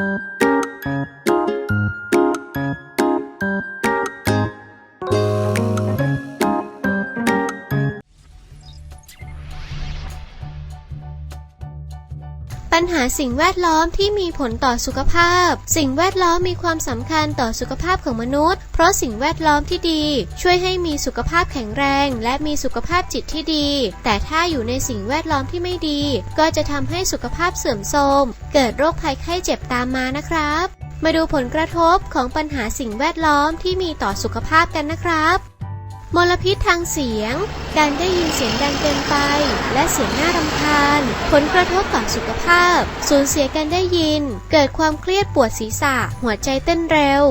Thank you. ปัญหาสิ่งแวดล้อมที่มีผลต่อสุขภาพ สิ่งแวดล้อมมีความสำคัญต่อสุขภาพของมนุษย์ เพราะสิ่งแวดล้อมที่ดี ช่วยให้มีสุขภาพแข็งแรง และมีสุขภาพจิตที่ดี แต่ถ้าอยู่ในสิ่งแวดล้อมที่ไม่ดี ก็จะทำให้สุขภาพเสื่อมโทรมเกิดโรคภัยไข้เจ็บตามมานะครับ มาดูผลกระทบของปัญหาสิ่งแวดล้อมที่มีต่อสุขภาพกันนะครับ มลพิษทางเสียง การได้ยินเสียงดังเกินไป และเสียงน่ารำคาญ ผลกระทบต่อสุขภาพ สูญเสียการได้ยิน เกิดความเครียดปวดศีรษะ หัวใจเต้นเร็ว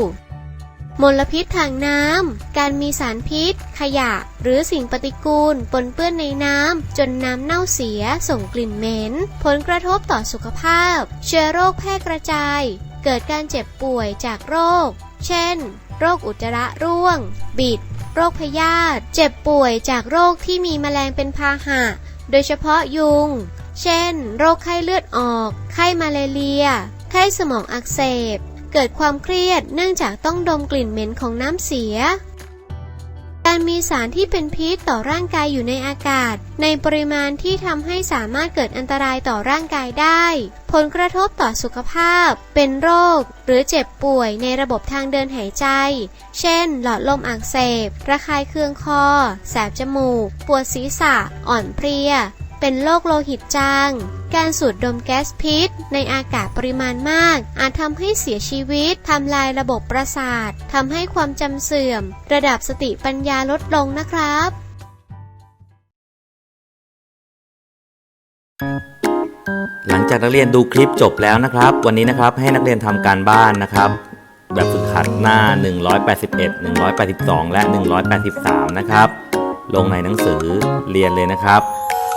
มลพิษทางน้ำ การมีสารพิษ ขยะ หรือสิ่งปฏิกูล ปนเปื้อนในน้ำ จนน้ำเน่าเสีย ส่งกลิ่นเหม็น ผลกระทบต่อสุขภาพ เชื้อโรคแพร่กระจาย เกิดการเจ็บป่วยจากโรค เช่น โรคอุจจาระร่วง บิด โรคพยาธิเจ็บป่วยจากโรคที่มีแมลงเป็นพาหะ โดยเฉพาะยุง เช่น โรคไข้เลือดออก ไข้มาลาเรีย ไข้สมองอักเสบ เกิดความเครียดเนื่องจากต้องดมกลิ่นเหม็นของน้ำเสีย การมีสารที่เป็นพิษต่อร่างกายอยู่ในอากาศ ในปริมาณที่ทำให้สามารถเกิดอันตรายต่อร่างกายได้ ผลกระทบต่อสุขภาพ เป็นโรค หรือเจ็บป่วยในระบบทางเดินหายใจ เช่น หลอดลมอักเสบ ระคายเคืองคอ แสบจมูก ปวดศีรษะ อ่อนเพลีย เป็นโรคโลหิตจาง การสูดดมแก๊สพิษ ในอากาศปริมาณมาก อาจทำให้เสียชีวิต ทำลายระบบประสาท ทำให้ความจำเสื่อม ระดับสติปัญญาลดลงนะครับ หลังจากนักเรียนดูคลิปจบแล้วนะครับ วันนี้นะครับให้นักเรียนทำการบ้านนะครับแบบฝึกหัดหน้า 181 182 และ 183 นะครับ ลงในหนังสือเรียนเลยนะครับ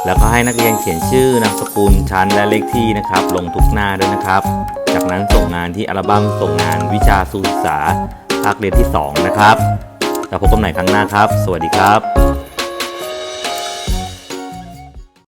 แล้วก็ให้นักเรียนเขียนชื่อนามสกุลชั้นและเลขที่นะครับ ลงทุกหน้าด้วยนะครับ จากนั้นส่งงานที่อัลบั้มส่งงานวิชาสุขศึกษาภาคเรียนที่ 2 นะครับ แล้วพบกันใหม่ครั้งหน้าครับ สวัสดีครับ